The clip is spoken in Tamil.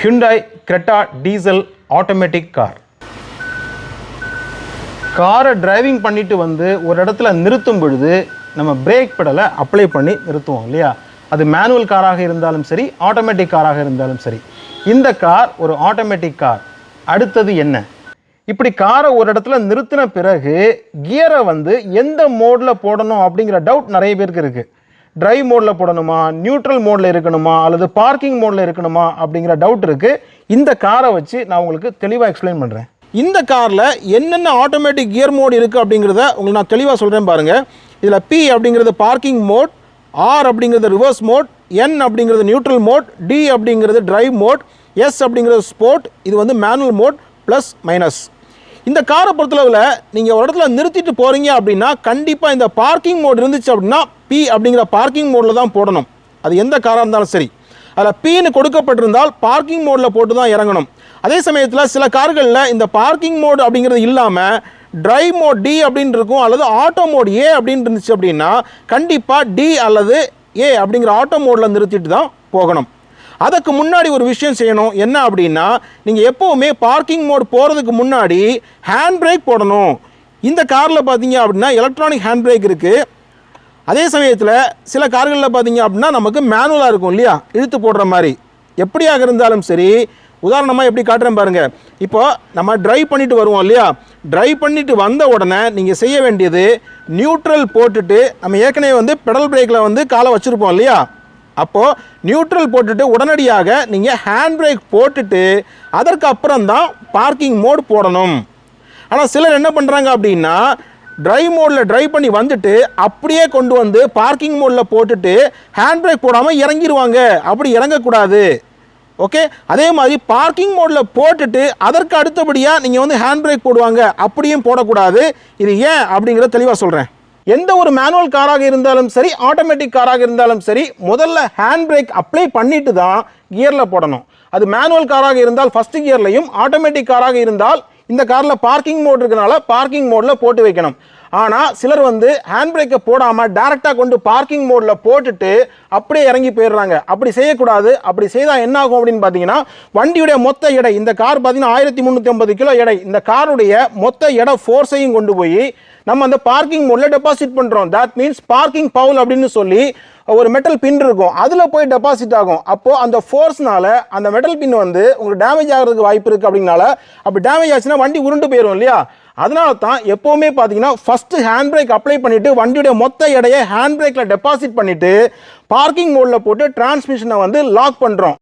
Hyundai Creta diesel automatic car காரை டிரைவிங் பண்ணிட்டு வந்து ஒரு இடத்துல நிறுத்தும் பொழுது நம்ம பிரேக் பெடலை அப்ளை பண்ணி நிறுத்துவோம் இல்லையா? அது மேனுவல் காராக இருந்தாலும் சரி ஆட்டோமேட்டிக் காராக இருந்தாலும் சரி. இந்த கார் ஒரு ஆட்டோமேட்டிக் கார் அடுத்தது என்ன? இப்படி காரை ஒரு இடத்துல நிறுத்தின பிறகு கியரை வந்து எந்த மோடில் போடணும் அப்படிங்கிற டவுட் நிறைய பேருக்கு இருக்குது டிரைவ் மோடில் போடணுமா நியூட்ரல் மோடில் இருக்கணுமா அல்லது பார்க்கிங் மோடில் இருக்கணுமா அப்படிங்கிற டவுட் இருக்குது இந்த காரை வச்சு நான் உங்களுக்கு தெளிவாக எக்ஸ்பிளைன் பண்ணுறேன் இந்த காரில் என்னென்ன ஆட்டோமேட்டிக் கியர் மோட் இருக்குது அப்படிங்கிறத உங்களுக்கு நான் தெளிவாக சொல்கிறேன் பாருங்கள் இதில் பி அப்படிங்கிறது பார்க்கிங் மோட் ஆர் அப்படிங்கிறது ரிவர்ஸ் மோட் என் அப்படிங்கிறது நியூட்ரல் மோட் டி அப்படிங்கிறது டிரைவ் மோட் எஸ் அப்படிங்கிறது ஸ்போர்ட் இது வந்து மேனுவல் மோட் ப்ளஸ் மைனஸ் இந்த காரை பொறுத்தளவில் நீங்கள் ஒரு இடத்துல நிறுத்திட்டு போகிறீங்க அப்படின்னா கண்டிப்பாக இந்த பார்க்கிங் மோட் இருந்துச்சு அப்படின்னா பி அப்படிங்கிற பார்க்கிங் மோடில் தான் போடணும். அது எந்த காராக இருந்தாலும் சரி. அதில் பீன்னு கொடுக்கப்பட்டிருந்தால் பார்க்கிங் மோடில் போட்டு தான் இறங்கணும். அதே சமயத்தில் சில கார்களில் இந்த பார்க்கிங் மோடு அப்படிங்கிறது இல்லாமல் ட்ரைவ் மோட் டி அப்படின்னு இருக்கும் அல்லது ஆட்டோ மோட் ஏ அப்படின்னு இருந்துச்சு அப்படின்னா கண்டிப்பாக டி அல்லது ஏ அப்படிங்கிற ஆட்டோ மோடில் நிறுத்திட்டு தான் போகணும். அதுக்கு முன்னாடி ஒரு விஷயம் செய்யணும். என்ன அப்படின்னா நீங்கள் எப்போவுமே பார்க்கிங் மோட் போகிறதுக்கு முன்னாடி ஹேண்ட் பிரேக் போடணும். இந்த காரில் பார்த்தீங்க அப்படின்னா எலக்ட்ரானிக் ஹேண்ட் பிரேக் இருக்குது அதே சமயத்தில் சில கார்களில் பார்த்தீங்க அப்படின்னா நமக்கு மேனுவலாக இருக்கும் இல்லையா? இழுத்து போடுற மாதிரி. எப்படியாக இருந்தாலும் சரி உதாரணமாக எப்படி காட்டுறேன் பாருங்கள் இப்போ நம்ம ட்ரைவ் பண்ணிவிட்டு வருவோம் இல்லையா? ட்ரைவ் பண்ணிவிட்டு வந்த உடனே நீங்கள் செய்ய வேண்டியது நியூட்ரல் போட்டுட்டு நம்ம ஏற்கனவே வந்து பெடல் பிரேக்கில் வந்து காலை வச்சுருப்போம் இல்லையா? அப்போது நியூட்ரல் போட்டுட்டு உடனடியாக நீங்கள் ஹேண்ட் பிரேக் போட்டுட்டு அதற்கு அப்புறம் தான் பார்க்கிங் மோட் போடணும். ஆனால் சிலர் என்ன பண்ணுறாங்க அப்படின்னா ட்ரைவ் மோடில் ட்ரைவ் பண்ணி வந்துட்டு அப்படியே கொண்டு வந்து பார்க்கிங் மோடில் போட்டுட்டு ஹேண்ட் பிரேக் போடாமல் இறங்கிடுவாங்க அப்படி இறங்கக்கூடாது. ஓகே அதே மாதிரி பார்க்கிங் மோடில் போட்டுட்டு அதற்கு அடுத்தபடியாக நீங்கள் வந்து ஹேண்ட் பிரேக் போடுவாங்க. அப்படியும் போடக்கூடாது. இது ஏன் அப்படிங்கிறத தெளிவாக சொல்கிறேன் எந்த ஒரு மேனுவல் காராக இருந்தாலும் சரி ஆட்டோமேட்டிக் காராக இருந்தாலும் சரி முதல்ல ஹேண்ட் பிரேக் அப்ளை பண்ணிட்டு தான் கியரில் போடணும். அது மேனுவல் காராக இருந்தால் ஃபர்ஸ்ட் கியர்லையும் ஆட்டோமேட்டிக் காராக இருந்தால் இந்த காரில் பார்க்கிங் மோட் இருக்கனால பார்க்கிங் மோடில் போட்டு வைக்கணும். ஆனால் சிலர் வந்து ஹேண்ட் பிரேக்கை போடாமல் டேரெக்டாக கொண்டு பார்க்கிங் மோடில் போட்டுட்டு அப்படியே இறங்கி போயிடுறாங்க. அப்படி செய்யக்கூடாது. அப்படி செய்தால் என்ன ஆகும் அப்படின்னு பார்த்தீங்கன்னா வண்டியுடைய மொத்த எடை இந்த கார் பார்த்தீங்கன்னா ஆயிரத்தி முந்நூற்றி ஐம்பது கிலோ எடை. இந்த காருடைய மொத்த எடை ஃபோர்ஸையும் கொண்டு போய் நம்ம அந்த பார்க்கிங் மோடில் டெபாசிட் பண்ணுறோம் தட் மீன்ஸ் பார்க்கிங் பவுல் அப்படின்னு சொல்லி ஒரு மெட்டல் பின் இருக்கும். அதில் போய் டெபாசிட் ஆகும். அப்போது அந்த ஃபோர்ஸ்னால அந்த மெட்டல் பின் வந்து உங்களுக்கு டேமேஜ் ஆகிறதுக்கு வாய்ப்பு இருக்குது அப்படிங்கனால அப்படி டேமேஜ் ஆச்சுன்னா வண்டி உருண்டு போயிடும் இல்லையா? அதனால தான் எப்போவுமே பார்த்தீங்கன்னா ஃபஸ்ட்டு ஹேண்ட் பிரேக் அப்ளை பண்ணிவிட்டு வண்டியுடைய மொத்த எடையை ஹேண்ட் பிரேக்கில் டெபாசிட் பண்ணிவிட்டு பார்க்கிங் மோடில் போட்டு டிரான்ஸ்மிஷனை வந்து லாக் பண்ணுறோம்